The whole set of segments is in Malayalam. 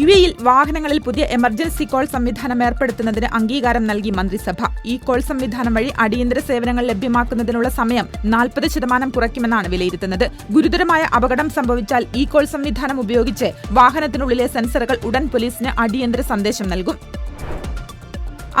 യു എയിൽ വാഹനങ്ങളിൽ പുതിയ എമർജൻസി കോൾ സംവിധാനം ഏർപ്പെടുത്തുന്നതിന് അംഗീകാരം നൽകി മന്ത്രിസഭ. ഈ കോൾ സംവിധാനം വഴി അടിയന്തര സേവനങ്ങൾ ലഭ്യമാക്കുന്നതിനുള്ള സമയം നാൽപ്പത് ശതമാനം കുറയ്ക്കുമെന്നാണ് വിലയിരുത്തുന്നത്. ഗുരുതരമായ അപകടം സംഭവിച്ചാൽ ഈ കോൾ സംവിധാനം ഉപയോഗിച്ച് വാഹനത്തിനുള്ളിലെ സെൻസറുകൾ ഉടൻ പോലീസിന് അടിയന്തര സന്ദേശം നൽകും.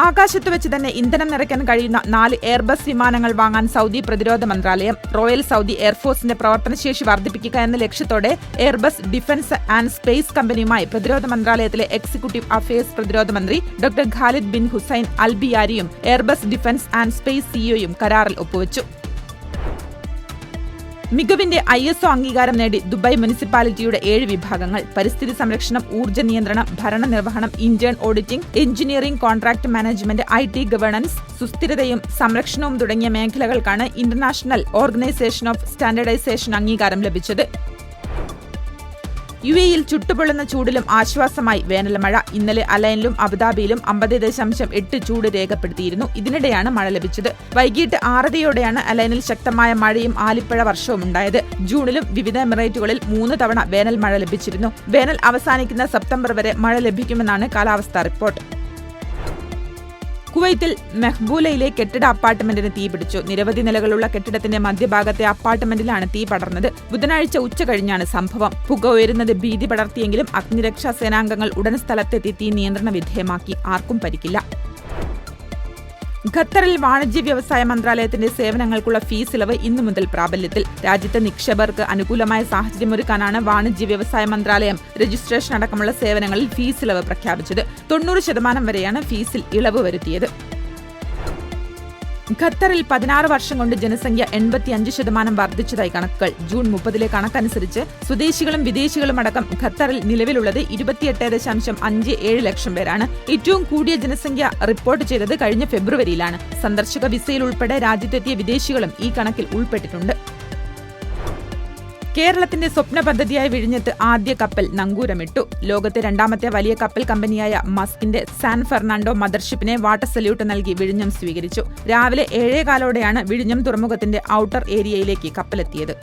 ആകാശത്ത് വെച്ച് തന്നെ ഇന്ധനം നിറയ്ക്കാൻ കഴിയുന്ന നാല് എയർബസ് വിമാനങ്ങൾ വാങ്ങാൻ സൗദി പ്രതിരോധ മന്ത്രാലയം റോയൽ സൗദി എയർഫോഴ്സിന്റെ പ്രവർത്തനശേഷി വർദ്ധിപ്പിക്കുക എന്ന ലക്ഷ്യത്തോടെ എയർബസ് ഡിഫൻസ് ആൻഡ് സ്പേസ് കമ്പനിയുമായി പ്രതിരോധ മന്ത്രാലയത്തിലെ എക്സിക്യൂട്ടീവ് അഫയേഴ്സ് പ്രതിരോധ മന്ത്രി ഡോക്ടർ ഖാലിദ് ബിൻ ഹുസൈൻ അൽബിയാരിയും എയർബസ് ഡിഫൻസ് ആൻഡ് സ്പേസ് സിഇഒയും കരാറിൽ ഒപ്പുവച്ചു. മികവിന്റെ ഐ എസ് ഒ അംഗീകാരം നേടി ദുബായ് മുനിസിപ്പാലിറ്റിയുടെ ഏഴ് വിഭാഗങ്ങൾ. പരിസ്ഥിതി സംരക്ഷണം ഊർജ നിയന്ത്രണം ഭരണ നിർവഹണം intern auditing engineering contract management I T governance സുസ്ഥിരതയും സംരക്ഷണവും തുടങ്ങിയ മേഖലകൾക്കാണ് ഇന്റർനാഷണൽ ഓർഗനൈസേഷൻ ഓഫ് സ്റ്റാൻഡേർഡൈസേഷൻ അംഗീകാരം ലഭിച്ചത്. യു എയിൽ ചുട്ടുപൊള്ളുന്ന ചൂടിലും ആശ്വാസമായി വേനൽമഴ ഇന്നലെ അലൈനിലും അബുദാബിയിലും അമ്പത് ദശാംശം എട്ട് ചൂട് രേഖപ്പെടുത്തിയിരുന്നു. ഇതിനിടെയാണ് മഴ ലഭിച്ചത്. വൈകിട്ട് ആറരയോടെയാണ് അലൈനിൽ ശക്തമായ മഴയും ആലിപ്പഴ വർഷവും ഉണ്ടായത്. ജൂണിലും വിവിധ എമിറേറ്റുകളിൽ മൂന്ന് തവണ വേനൽ മഴ ലഭിച്ചിരുന്നു. വേനൽ അവസാനിക്കുന്ന സെപ്റ്റംബർ വരെ മഴ ലഭിക്കുമെന്നാണ് കാലാവസ്ഥാ റിപ്പോർട്ട്. കുവൈത്തിൽ മെഹ്ബൂലയിലെ കെട്ടിട അപ്പാർട്ട്മെന്റിന് തീപിടിച്ചു നിരവധി നിലകളുള്ള കെട്ടിടത്തിന്റെ മധ്യഭാഗത്തെ അപ്പാർട്ട്മെന്റിലാണ് തീ പടർന്നത്. ബുധനാഴ്ച ഉച്ച കഴിഞ്ഞാണ് സംഭവം. പുക ഉയരുന്നത് ഭീതി പടർത്തിയെങ്കിലും അഗ്നിരക്ഷാ സേനാംഗങ്ങൾ ഉടൻ സ്ഥലത്തെത്തി തീ നിയന്ത്രണ വിധേയമാക്കി. ആർക്കും പരിക്കില്ല. ഖത്തറിൽ വാണിജ്യ വ്യവസായ മന്ത്രാലയത്തിന്റെ സേവനങ്ങൾക്കുള്ള ഫീസ് ഇളവ് ഇന്നു മുതൽ പ്രാബല്യത്തിൽ. രാജ്യത്തെ നിക്ഷേപകർക്ക് അനുകൂലമായ സാഹചര്യമൊരുക്കാനാണ് വാണിജ്യ വ്യവസായ മന്ത്രാലയം രജിസ്ട്രേഷൻ അടക്കമുള്ള സേവനങ്ങളിൽ ഫീസ് ഇളവ് പ്രഖ്യാപിച്ചത്. തൊണ്ണൂറ് ശതമാനം വരെയാണ് ഫീസിൽ ഇളവ് വരുത്തിയത്. ഖത്തറിൽ പതിനാറ് വർഷം കൊണ്ട് ജനസംഖ്യ എൺപത്തിയഞ്ച് ശതമാനം വർദ്ധിച്ചതായി കണക്കുകൾ. ജൂൺ മുപ്പതിലെ കണക്കനുസരിച്ച് സ്വദേശികളും വിദേശികളും അടക്കം ഖത്തറിൽ നിലവിലുള്ളത് ഇരുപത്തിയെട്ട് ദശാംശം അഞ്ച് ഏഴ് ലക്ഷം പേരാണ്. ഏറ്റവും കൂടിയ ജനസംഖ്യ റിപ്പോർട്ട് ചെയ്തത് കഴിഞ്ഞ ഫെബ്രുവരിയിലാണ്. സന്ദർശക വിസയിൽ ഉൾപ്പെടെ രാജ്യത്തെത്തിയ വിദേശികളും ഈ കണക്കിൽ ഉൾപ്പെട്ടിട്ടുണ്ട്. കേരളത്തിന്റെ സ്വപ്ന പദ്ധതിയായി വിഴിഞ്ഞത്ത് ആദ്യ കപ്പൽ നങ്കൂരമിട്ടു. ലോകത്തെ രണ്ടാമത്തെ വലിയ കപ്പൽ കമ്പനിയായ മസ്കിന്റെ സാൻ ഫെർണാണ്ടോ മദർഷിപ്പിനെ വാട്ടർ സല്യൂട്ട് നൽകി വിഴിഞ്ഞം സ്വീകരിച്ചു. രാവിലെ ഏഴേകാലോടെയാണ് വിഴിഞ്ഞം തുറമുഖത്തിന്റെ ഔട്ടർ ഏരിയയിലേക്ക് കപ്പലെത്തിയത്.